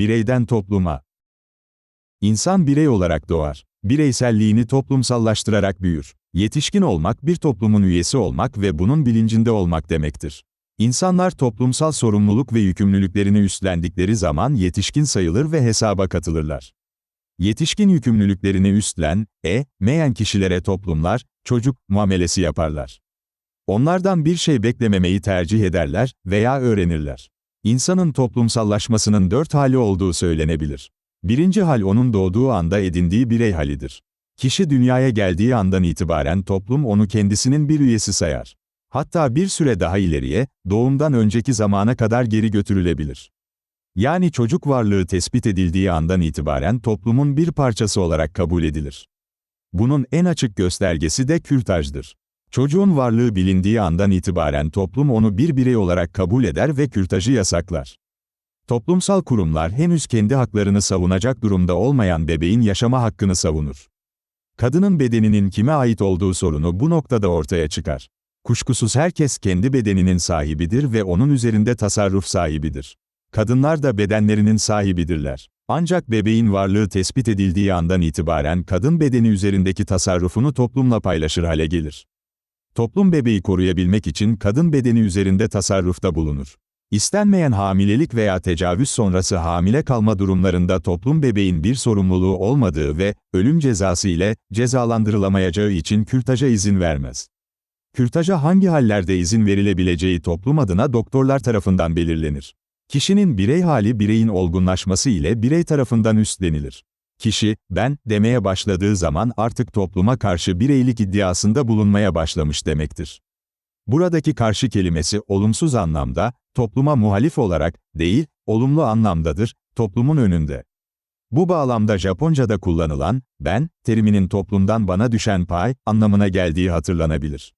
Bireyden topluma. İnsan birey olarak doğar. Bireyselliğini toplumsallaştırarak büyür. Yetişkin olmak bir toplumun üyesi olmak ve bunun bilincinde olmak demektir. İnsanlar toplumsal sorumluluk ve yükümlülüklerini üstlendikleri zaman yetişkin sayılır ve hesaba katılırlar. Yetişkin yükümlülüklerini üstlen, e, meyen kişilere toplumlar, çocuk muamelesi yaparlar. Onlardan bir şey beklememeyi tercih ederler veya öğrenirler. İnsanın toplumsallaşmasının dört hali olduğu söylenebilir. Birinci hal onun doğduğu anda edindiği birey halidir. Kişi dünyaya geldiği andan itibaren toplum onu kendisinin bir üyesi sayar. Hatta bir süre daha ileriye, doğumdan önceki zamana kadar geri götürülebilir. Yani çocuk varlığı tespit edildiği andan itibaren toplumun bir parçası olarak kabul edilir. Bunun en açık göstergesi de kürtajdır. Çocuğun varlığı bilindiği andan itibaren toplum onu bir birey olarak kabul eder ve kürtajı yasaklar. Toplumsal kurumlar henüz kendi haklarını savunacak durumda olmayan bebeğin yaşama hakkını savunur. Kadının bedeninin kime ait olduğu sorunu bu noktada ortaya çıkar. Kuşkusuz herkes kendi bedeninin sahibidir ve onun üzerinde tasarruf sahibidir. Kadınlar da bedenlerinin sahibidirler. Ancak bebeğin varlığı tespit edildiği andan itibaren kadın bedeni üzerindeki tasarrufunu toplumla paylaşır hale gelir. Toplum bebeği koruyabilmek için kadın bedeni üzerinde tasarrufta bulunur. İstenmeyen hamilelik veya tecavüz sonrası hamile kalma durumlarında toplum bebeğin bir sorumluluğu olmadığı ve ölüm cezası ile cezalandırılamayacağı için kürtaja izin vermez. Kürtaja hangi hallerde izin verilebileceği toplum adına doktorlar tarafından belirlenir. Kişinin birey hali bireyin olgunlaşması ile birey tarafından üstlenilir. Kişi, ben, demeye başladığı zaman artık topluma karşı bireylik iddiasında bulunmaya başlamış demektir. Buradaki karşı kelimesi olumsuz anlamda, topluma muhalif olarak, değil, olumlu anlamdadır, toplumun önünde. Bu bağlamda Japonca'da kullanılan, ben, teriminin toplumdan bana düşen pay, anlamına geldiği hatırlanabilir.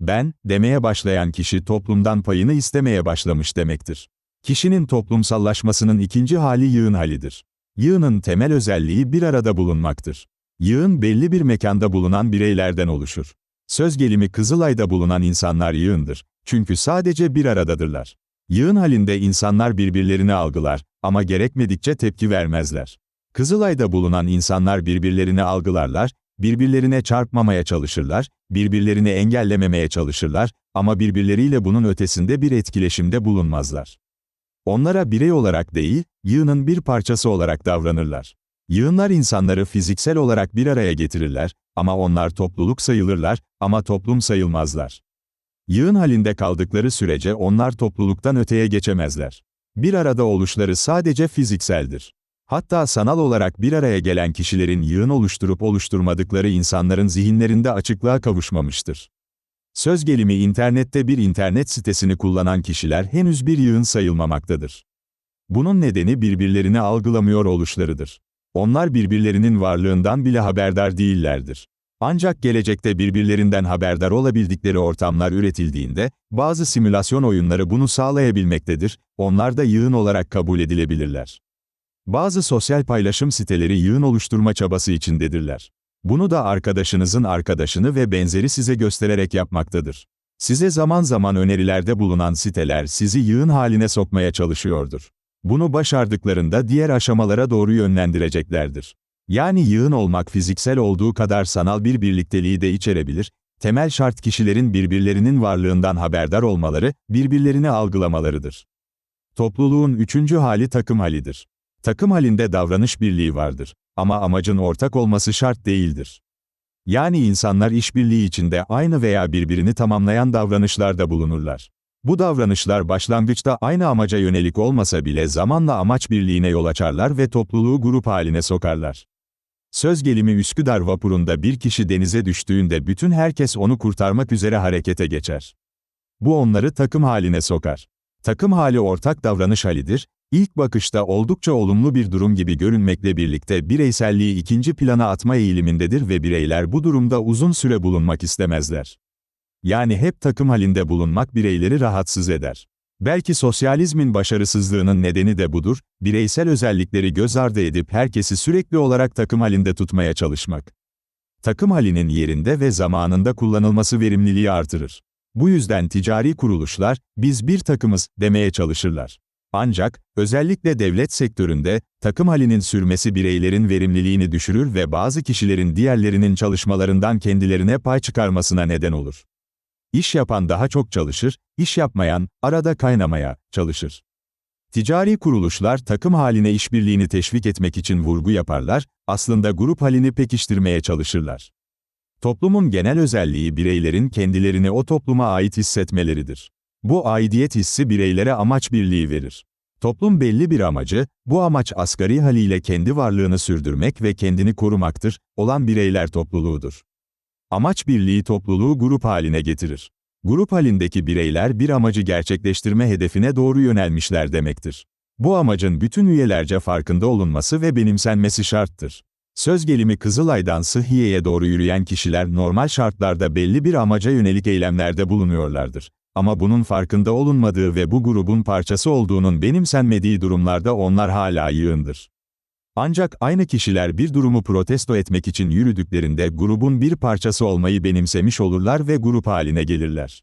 Ben, demeye başlayan kişi toplumdan payını istemeye başlamış demektir. Kişinin toplumsallaşmasının ikinci hali yığın halidir. Yığının temel özelliği bir arada bulunmaktır. Yığın belli bir mekanda bulunan bireylerden oluşur. Söz gelimi Kızılay'da bulunan insanlar yığındır. Çünkü sadece bir aradadırlar. Yığın halinde insanlar birbirlerini algılar ama gerekmedikçe tepki vermezler. Kızılay'da bulunan insanlar birbirlerini algılarlar, birbirlerine çarpmamaya çalışırlar, birbirlerini engellememeye çalışırlar ama birbirleriyle bunun ötesinde bir etkileşimde bulunmazlar. Onlara birey olarak değil, yığının bir parçası olarak davranırlar. Yığınlar insanları fiziksel olarak bir araya getirirler ama onlar topluluk sayılırlar ama toplum sayılmazlar. Yığın halinde kaldıkları sürece onlar topluluktan öteye geçemezler. Bir arada oluşları sadece fizikseldir. Hatta sanal olarak bir araya gelen kişilerin yığın oluşturup oluşturmadıkları insanların zihinlerinde açıklığa kavuşmamıştır. Söz gelimi internette bir internet sitesini kullanan kişiler henüz bir yığın sayılmamaktadır. Bunun nedeni birbirlerini algılamıyor oluşlarıdır. Onlar birbirlerinin varlığından bile haberdar değillerdir. Ancak gelecekte birbirlerinden haberdar olabildikleri ortamlar üretildiğinde, bazı simülasyon oyunları bunu sağlayabilmektedir, onlar da yığın olarak kabul edilebilirler. Bazı sosyal paylaşım siteleri yığın oluşturma çabası içindedirler. Bunu da arkadaşınızın arkadaşını ve benzeri size göstererek yapmaktadır. Size zaman zaman önerilerde bulunan siteler sizi yığın haline sokmaya çalışıyordur. Bunu başardıklarında diğer aşamalara doğru yönlendireceklerdir. Yani yığın olmak fiziksel olduğu kadar sanal bir birlikteliği de içerebilir, temel şart kişilerin birbirlerinin varlığından haberdar olmaları, birbirlerini algılamalarıdır. Topluluğun üçüncü hali takım halidir. Takım halinde davranış birliği vardır ama amacın ortak olması şart değildir. Yani insanlar işbirliği içinde aynı veya birbirini tamamlayan davranışlarda bulunurlar. Bu davranışlar başlangıçta aynı amaca yönelik olmasa bile zamanla amaç birliğine yol açarlar ve topluluğu grup haline sokarlar. Söz gelimi Üsküdar vapurunda bir kişi denize düştüğünde bütün herkes onu kurtarmak üzere harekete geçer. Bu onları takım haline sokar. Takım hali ortak davranış halidir, İlk bakışta oldukça olumlu bir durum gibi görünmekle birlikte bireyselliği ikinci plana atma eğilimindedir ve bireyler bu durumda uzun süre bulunmak istemezler. Yani hep takım halinde bulunmak bireyleri rahatsız eder. Belki sosyalizmin başarısızlığının nedeni de budur, bireysel özellikleri göz ardı edip herkesi sürekli olarak takım halinde tutmaya çalışmak. Takım halinin yerinde ve zamanında kullanılması verimliliği artırır. Bu yüzden ticari kuruluşlar, biz bir takımız, demeye çalışırlar. Ancak, özellikle devlet sektöründe, takım halinin sürmesi bireylerin verimliliğini düşürür ve bazı kişilerin diğerlerinin çalışmalarından kendilerine pay çıkarmasına neden olur. İş yapan daha çok çalışır, iş yapmayan, arada kaynamaya, çalışır. Ticari kuruluşlar takım haline işbirliğini teşvik etmek için vurgu yaparlar, aslında grup halini pekiştirmeye çalışırlar. Toplumun genel özelliği bireylerin kendilerini o topluma ait hissetmeleridir. Bu aidiyet hissi bireylere amaç birliği verir. Toplum belli bir amacı, bu amaç asgari haliyle kendi varlığını sürdürmek ve kendini korumaktır, olan bireyler topluluğudur. Amaç birliği topluluğu grup haline getirir. Grup halindeki bireyler bir amacı gerçekleştirme hedefine doğru yönelmişler demektir. Bu amacın bütün üyelerce farkında olunması ve benimsenmesi şarttır. Söz gelimi Kızılay'dan Sıhhiye'ye doğru yürüyen kişiler normal şartlarda belli bir amaca yönelik eylemlerde bulunuyorlardır. Ama bunun farkında olunmadığı ve bu grubun parçası olduğunun benimsenmediği durumlarda onlar hala yığındır. Ancak aynı kişiler bir durumu protesto etmek için yürüdüklerinde grubun bir parçası olmayı benimsemiş olurlar ve grup haline gelirler.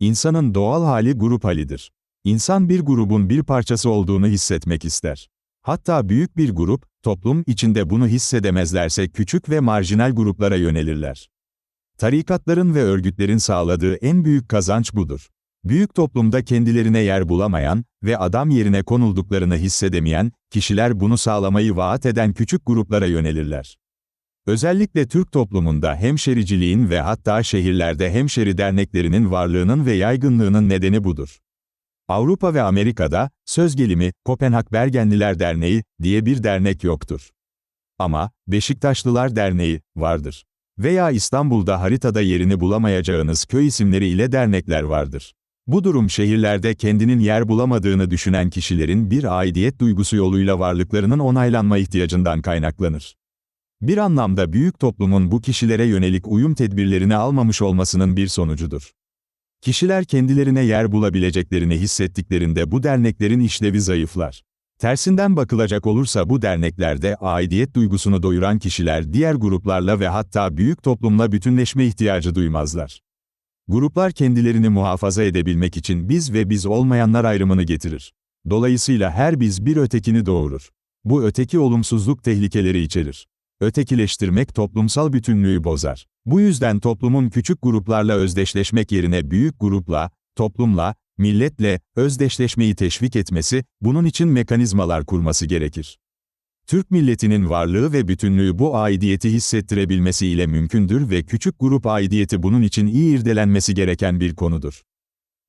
İnsanın doğal hali grup halidir. İnsan bir grubun bir parçası olduğunu hissetmek ister. Hatta büyük bir grup, toplum içinde bunu hissedemezlerse küçük ve marjinal gruplara yönelirler. Tarikatların ve örgütlerin sağladığı en büyük kazanç budur. Büyük toplumda kendilerine yer bulamayan ve adam yerine konulduklarını hissedemeyen kişiler bunu sağlamayı vaat eden küçük gruplara yönelirler. Özellikle Türk toplumunda hemşericiliğin ve hatta şehirlerde hemşeri derneklerinin varlığının ve yaygınlığının nedeni budur. Avrupa ve Amerika'da, söz gelimi, Kopenhag Bergenliler Derneği diye bir dernek yoktur. Ama, Beşiktaşlılar Derneği vardır. Veya İstanbul'da haritada yerini bulamayacağınız köy isimleri ile dernekler vardır. Bu durum şehirlerde kendinin yer bulamadığını düşünen kişilerin bir aidiyet duygusu yoluyla varlıklarının onaylanma ihtiyacından kaynaklanır. Bir anlamda büyük toplumun bu kişilere yönelik uyum tedbirlerini almamış olmasının bir sonucudur. Kişiler kendilerine yer bulabileceklerini hissettiklerinde bu derneklerin işlevi zayıflar. Tersinden bakılacak olursa bu derneklerde aidiyet duygusunu doyuran kişiler diğer gruplarla ve hatta büyük toplumla bütünleşme ihtiyacı duymazlar. Gruplar kendilerini muhafaza edebilmek için biz ve biz olmayanlar ayrımını getirir. Dolayısıyla her biz bir ötekini doğurur. Bu öteki olumsuzluk tehlikeleri içerir. Ötekileştirmek toplumsal bütünlüğü bozar. Bu yüzden toplumun küçük gruplarla özdeşleşmek yerine büyük grupla, toplumla, milletle özdeşleşmeyi teşvik etmesi, bunun için mekanizmalar kurması gerekir. Türk milletinin varlığı ve bütünlüğü bu aidiyeti hissettirebilmesi ile mümkündür ve küçük grup aidiyeti bunun için iyi irdelenmesi gereken bir konudur.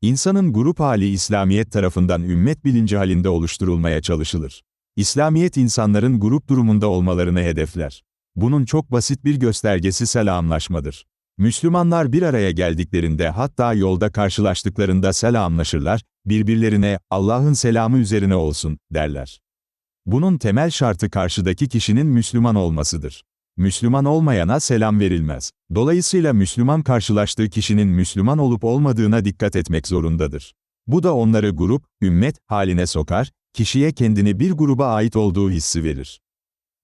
İnsanın grup hali İslamiyet tarafından ümmet bilinci halinde oluşturulmaya çalışılır. İslamiyet insanların grup durumunda olmalarını hedefler. Bunun çok basit bir göstergesi selamlaşmadır. Müslümanlar bir araya geldiklerinde hatta yolda karşılaştıklarında selamlaşırlar, birbirlerine Allah'ın selamı üzerine olsun derler. Bunun temel şartı karşıdaki kişinin Müslüman olmasıdır. Müslüman olmayana selam verilmez. Dolayısıyla Müslüman karşılaştığı kişinin Müslüman olup olmadığına dikkat etmek zorundadır. Bu da onları grup, ümmet haline sokar, kişiye kendini bir gruba ait olduğu hissi verir.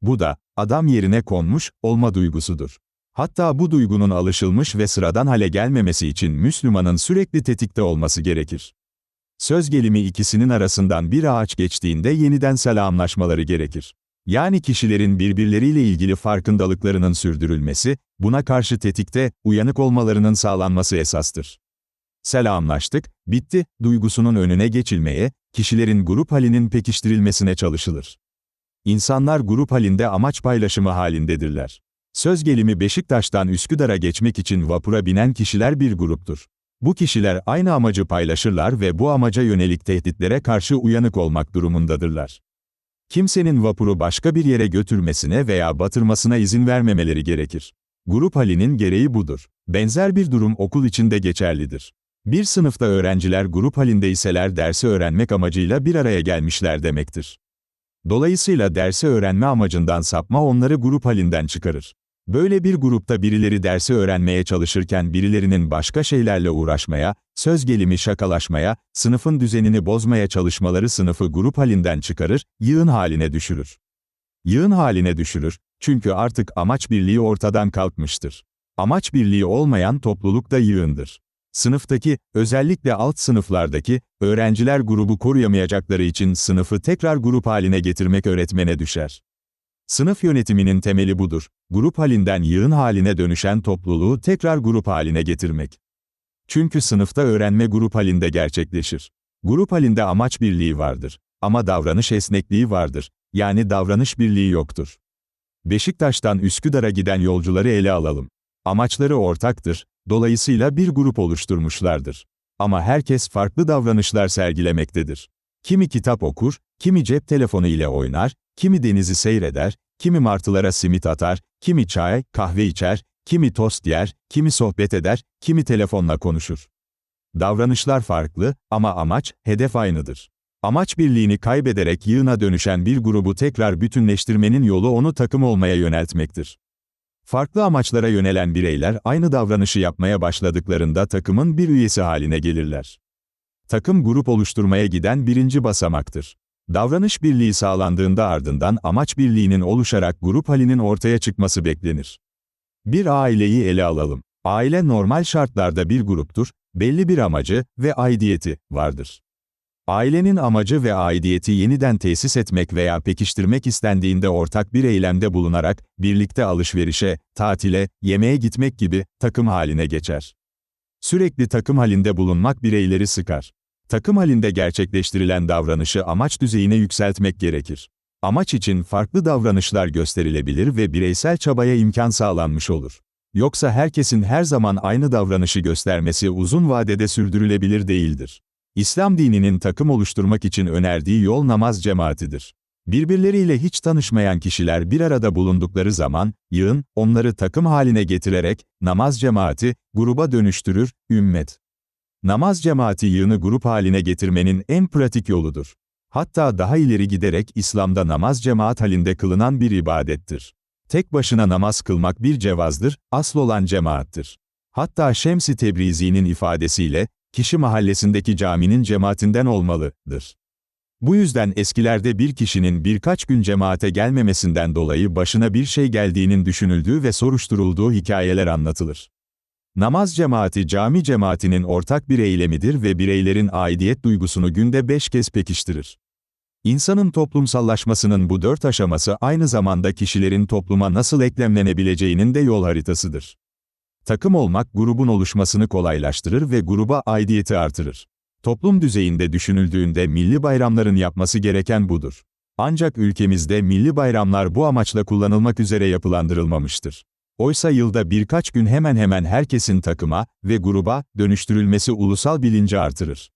Bu da, adam yerine konmuş, olma duygusudur. Hatta bu duygunun alışılmış ve sıradan hale gelmemesi için Müslümanın sürekli tetikte olması gerekir. Söz gelimi ikisinin arasından bir ağaç geçtiğinde yeniden selamlaşmaları gerekir. Yani kişilerin birbirleriyle ilgili farkındalıklarının sürdürülmesi, buna karşı tetikte, uyanık olmalarının sağlanması esastır. Selamlaştık, bitti, duygusunun önüne geçilmeye, kişilerin grup halinin pekiştirilmesine çalışılır. İnsanlar grup halinde amaç paylaşımı halindedirler. Söz gelimi Beşiktaş'tan Üsküdar'a geçmek için vapura binen kişiler bir gruptur. Bu kişiler aynı amacı paylaşırlar ve bu amaca yönelik tehditlere karşı uyanık olmak durumundadırlar. Kimsenin vapuru başka bir yere götürmesine veya batırmasına izin vermemeleri gerekir. Grup halinin gereği budur. Benzer bir durum okul içinde geçerlidir. Bir sınıfta öğrenciler grup halinde iseler dersi öğrenmek amacıyla bir araya gelmişler demektir. Dolayısıyla dersi öğrenme amacından sapma onları grup halinden çıkarır. Böyle bir grupta birileri dersi öğrenmeye çalışırken birilerinin başka şeylerle uğraşmaya, söz gelimi şakalaşmaya, sınıfın düzenini bozmaya çalışmaları sınıfı grup halinden çıkarır, yığın haline düşürür. Yığın haline düşürür, çünkü artık amaç birliği ortadan kalkmıştır. Amaç birliği olmayan topluluk da yığındır. Sınıftaki, özellikle alt sınıflardaki, öğrenciler grubu koruyamayacakları için sınıfı tekrar grup haline getirmek öğretmene düşer. Sınıf yönetiminin temeli budur. Grup halinden yığın haline dönüşen topluluğu tekrar grup haline getirmek. Çünkü sınıfta öğrenme grup halinde gerçekleşir. Grup halinde amaç birliği vardır. Ama davranış esnekliği vardır. Yani davranış birliği yoktur. Beşiktaş'tan Üsküdar'a giden yolcuları ele alalım. Amaçları ortaktır, dolayısıyla bir grup oluşturmuşlardır. Ama herkes farklı davranışlar sergilemektedir. Kimi kitap okur, kimi cep telefonu ile oynar, kimi denizi seyreder, kimi martılara simit atar, kimi çay, kahve içer, kimi tost yer, kimi sohbet eder, kimi telefonla konuşur. Davranışlar farklı ama amaç, hedef aynıdır. Amaç birliğini kaybederek yığına dönüşen bir grubu tekrar bütünleştirmenin yolu onu takım olmaya yöneltmektir. Farklı amaçlara yönelen bireyler aynı davranışı yapmaya başladıklarında takımın bir üyesi haline gelirler. Takım grup oluşturmaya giden birinci basamaktır. Davranış birliği sağlandığında ardından amaç birliğinin oluşarak grup halinin ortaya çıkması beklenir. Bir aileyi ele alalım. Aile normal şartlarda bir gruptur, belli bir amacı ve aidiyeti vardır. Ailenin amacı ve aidiyeti yeniden tesis etmek veya pekiştirmek istendiğinde ortak bir eylemde bulunarak, birlikte alışverişe, tatile, yemeğe gitmek gibi, takım haline geçer. Sürekli takım halinde bulunmak bireyleri sıkar. Takım halinde gerçekleştirilen davranışı amaç düzeyine yükseltmek gerekir. Amaç için farklı davranışlar gösterilebilir ve bireysel çabaya imkan sağlanmış olur. Yoksa herkesin her zaman aynı davranışı göstermesi uzun vadede sürdürülebilir değildir. İslam dininin takım oluşturmak için önerdiği yol namaz cemaatidir. Birbirleriyle hiç tanışmayan kişiler bir arada bulundukları zaman, yığın, onları takım haline getirerek, namaz cemaati, gruba dönüştürür, ümmet. Namaz cemaati yığını grup haline getirmenin en pratik yoludur. Hatta daha ileri giderek İslam'da namaz cemaat halinde kılınan bir ibadettir. Tek başına namaz kılmak bir cevazdır, asıl olan cemaattir. Hatta Şems-i Tebrizi'nin ifadesiyle, kişi mahallesindeki caminin cemaatinden olmalıdır. Bu yüzden eskilerde bir kişinin birkaç gün cemaate gelmemesinden dolayı başına bir şey geldiğinin düşünüldüğü ve soruşturulduğu hikayeler anlatılır. Namaz cemaati cami cemaatinin ortak bir eylemidir ve bireylerin aidiyet duygusunu günde beş kez pekiştirir. İnsanın toplumsallaşmasının bu dört aşaması aynı zamanda kişilerin topluma nasıl eklemlenebileceğinin de yol haritasıdır. Takım olmak grubun oluşmasını kolaylaştırır ve gruba aidiyeti artırır. Toplum düzeyinde düşünüldüğünde milli bayramların yapması gereken budur. Ancak ülkemizde milli bayramlar bu amaçla kullanılmak üzere yapılandırılmamıştır. Oysa yılda birkaç gün hemen hemen herkesin takıma ve gruba dönüştürülmesi ulusal bilinci artırır.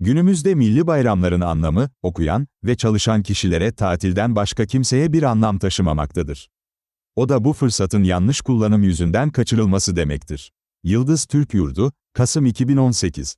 Günümüzde milli bayramların anlamı, okuyan ve çalışan kişilere tatilden başka kimseye bir anlam taşımamaktadır. O da bu fırsatın yanlış kullanım yüzünden kaçırılması demektir. Yıldız Türk Yurdu, Kasım 2018